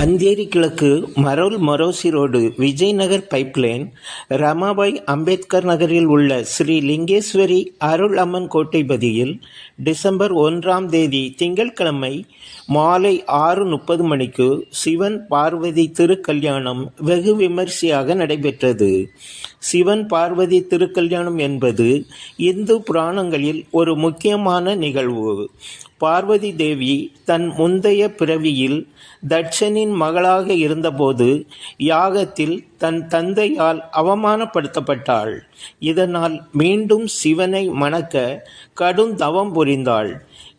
அந்தேரி கிழக்கு Marol Maroshi road Vijaynagar pipeline Ramabai Ambedkar நகரில் உள்ள ஸ்ரீ லிங்கேஸ்வரி அருள் அம்மன் கோட்டைபதியில் டிசம்பர் ஒன்றாம் தேதி திங்கட்கிழமை மாலை ஆறு முப்பது மணிக்கு சிவன் பார்வதி திருக்கல்யாணம் வெகு விமரிசையாக நடைபெற்றது. சிவன் பார்வதி திருக்கல்யாணம் என்பது இந்து புராணங்களில் ஒரு முக்கியமான நிகழ்வு. பார்வதி தேவி தன் முந்தைய பிறவியில் தட்சனின் மகளாக இருந்தபோது யாகத்தில் தன் தந்தையால் அவமானப்படுத்தப்பட்டாள். இதனால் மீண்டும் சிவனை மணக்க கடும் தவம் புரிந்தாள்.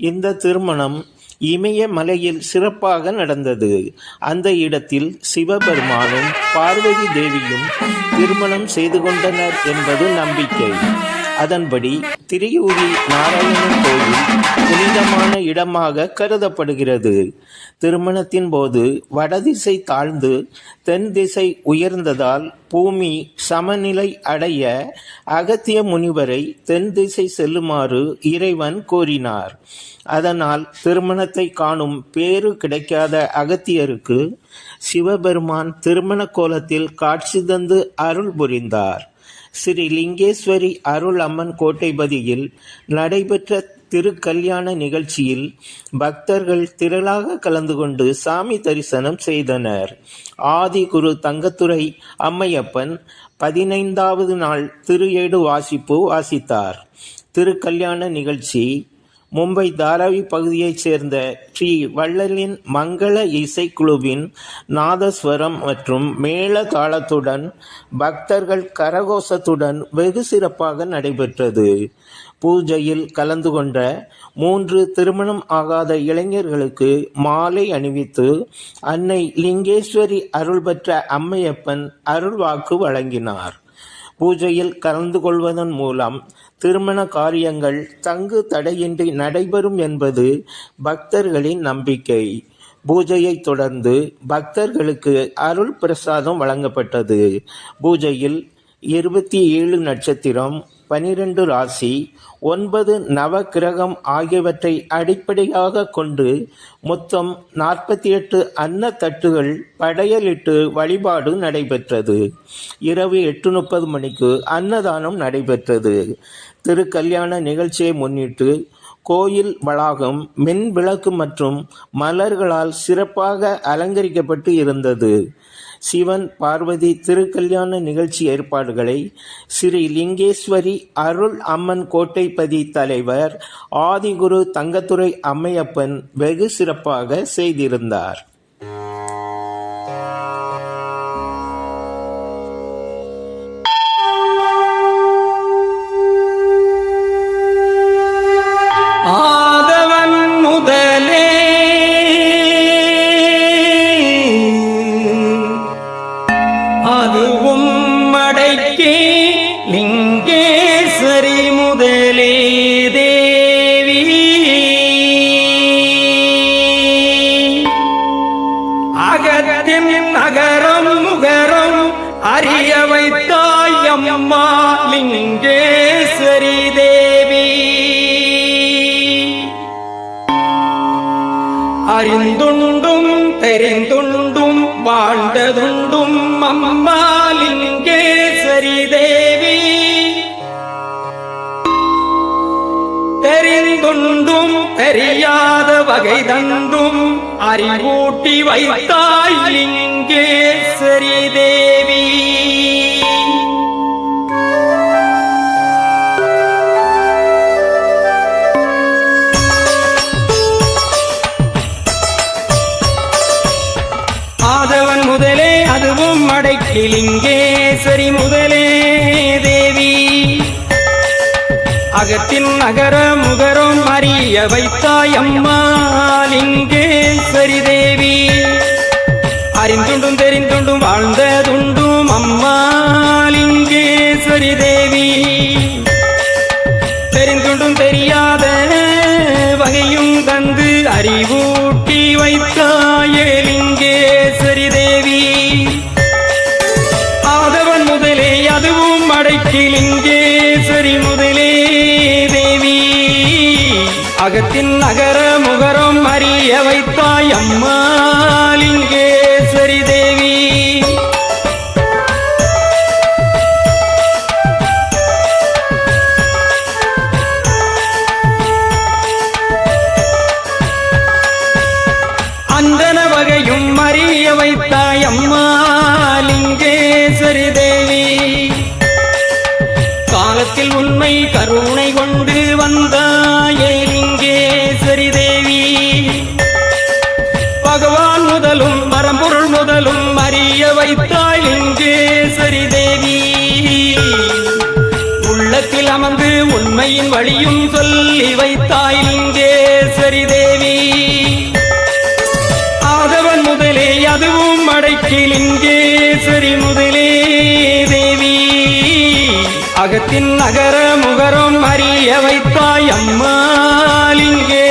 இந்த திருமணம் இமயமலையில் சிறப்பாக நடந்தது. அந்த இடத்தில் சிவபெருமானும் பார்வதி தேவியும் திருமணம் செய்து கொண்டனர் என்பது நம்பிக்கை. அதன்படி திரியூரி நாராயணன் கோயில் முக்கியமான இடமாக கருதப்படுகிறது. திருமணத்தின் போது வடதிசை தாழ்ந்து தென் திசை உயர்ந்ததால் பூமி சமநிலை அடைய அகத்திய முனிவரை தென் திசை செல்லுமாறு இறைவன் கோரினார். அதனால் திருமணத்தை காணும் பேறு கிடைக்காத அகத்தியருக்கு சிவபெருமான் திருமண கோலத்தில் காட்சி தந்து அருள் புரிந்தார். ஸ்ரீ லிங்கேஸ்வரி அருள் அம்மன் கோட்டைபதியில் நடைபெற்ற திருக்கல்யாண நிகழ்ச்சியில் பக்தர்கள் திரளாக கலந்து கொண்டு சாமி தரிசனம் செய்தனர். ஆதி குரு தங்கத்துறை அம்மையப்பன் பதினைந்தாவது நாள் திரு ஏடு வாசிப்பு வாசித்தார். திருக்கல்யாண நிகழ்ச்சி மும்பை தாராவி பகுதியைச் சேர்ந்த ஸ்ரீ வள்ளலின் மங்கள இசைக்குழுவின் நாதஸ்வரம் மற்றும் மேள தாளத்துடன் பக்தர்கள் கரகோஷத்துடன் வெகு சிறப்பாக நடைபெற்றது. பூஜையில் கலந்து கொண்ட மூன்று திருமணம் ஆகாத இளைஞர்களுக்கு மாலை அணிவித்து அன்னை லிங்கேஸ்வரி அருள் பெற்ற அம்மையப்பன் அருள்வாக்கு வழங்கினார். பூஜையில் கலந்து கொள்வதன் மூலம் திருமண காரியங்கள் தங்கு தடையின்றி நடைபெறும் என்பது பக்தர்களின் நம்பிக்கை. பூஜையை தொடர்ந்து பக்தர்களுக்கு அருள் பிரசாதம் வழங்கப்பட்டது. பூஜையில் இருபத்தி ஏழு நட்சத்திரம் பனிரெண்டு ராசி ஒன்பது நவ கிரகம் ஆகியவற்றை அடிப்படையாக கொண்டு மொத்தம் நாற்பத்தி எட்டு அன்ன தட்டுகள் படையலிட்டு வழிபாடு நடைபெற்றது. இரவு எட்டு முப்பது மணிக்கு அன்னதானம் நடைபெற்றது. திருக்கல்யாண நிகழ்ச்சியை முன்னிட்டு கோயில் வளாகம் மின் விளக்கு மற்றும் மலர்களால் சிறப்பாக அலங்கரிக்கப்பட்டு இருந்தது. சிவன் பார்வதி திருக்கல்யாண நிகழ்ச்சி ஏற்பாடுகளை ஸ்ரீ லிங்கேஸ்வரி அருள் அம்மன் கோட்டைப்பதி தலைவர் ஆதிகுரு தங்கத்துறை அம்மையப்பன் வெகு சிறப்பாக செய்திருந்தார். அறிய வைத்தாய் அம்மா லிங்கேஸ்வரி தேவி. அறிந்துண்டும் தெரிந்துண்டும் வாழ்ந்ததுண்டும் அம்மா லிங்கேஸ்வரி தேவி. தெரியாத வகை தந்தும் அறிவூட்டி வைத்தாய் லிங்கேஸ்வரி தேவி ஆதவன் முதலே அதுவும் அடைக்கிலிங்கே சரி முதலே அகத்தின் நகர முகரம் அறிய வைத்தாய் அம்மா. லிங்கேஸ்வரி தேவி அறிந்துண்டும் தெரிந்துண்டும் வாழ்ந்ததுண்டும் அம்மா. லிங்கேஸ்வரி தேவி தெரிந்துண்டும் தெரியாத வகையும் தந்து அறிவூட்டி வைத்தாயே. லிங்கேஸ்வரி தேவி ஆதவன் முதலே அதுவும் அடைக்கிலிங்கே அகத்தின் நகர முகரம் அறிய வைத்தாய் அம்மா லிங்கேஸ்வரி தேவி. அந்தன வகையும் அறிய வைத்தாய் அம்மா லிங்கேஸ்வரி தேவி. காலத்தில் உண்மை கருணை வைத்தாள் இங்கே சரிதேவி உள்ளத்தில் அமர்ந்து உண்மையின் வழியும் சொல்லி வைத்தாள் இங்கே சரிதேவி ஆதவன் முதலே அதுவும் அடைக்கில் இங்கே சரி முதலே தேவி. அகத்தின் நகர முகரம் அறிய வைத்தாய் அம்மாலிங்கே